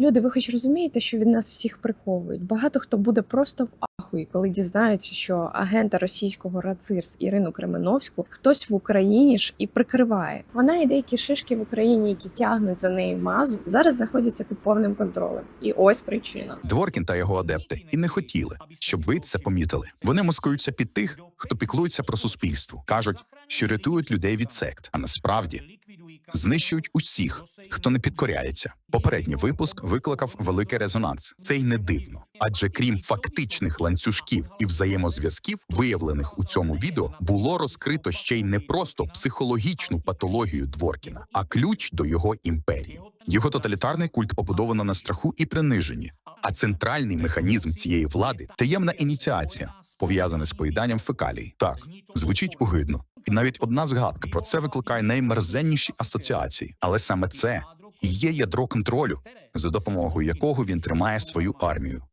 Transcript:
Люди, ви хоч розумієте, що від нас всіх приховують? Багато хто буде просто в ахуї, коли дізнається, що агента російського РАЦИРС Ірину Кременовську хтось в Україні ж і прикриває. Вона і деякі шишки в Україні, які тягнуть за нею мазу, зараз знаходяться під повним контролем. І ось причина. Дворкін та його адепти і не хотіли, щоб ви це помітили. Вони маскуються під тих, хто піклується про суспільство, кажуть, що рятують людей від сект, а насправді знищують усіх, хто не підкоряється. Попередній випуск викликав великий резонанс. Це й не дивно, адже крім фактичних ланцюжків і взаємозв'язків, виявлених у цьому відео, було розкрито ще й не просто психологічну патологію Дворкіна, а ключ до його імперії. Його тоталітарний культ побудовано на страху і приниженні. А центральний механізм цієї влади таємна ініціація, пов'язана з поїданням фекалій. Так звучить огидно, і навіть одна згадка про це викликає наймерзенніші асоціації. Але саме це і є ядро контролю, за допомогою якого він тримає свою армію.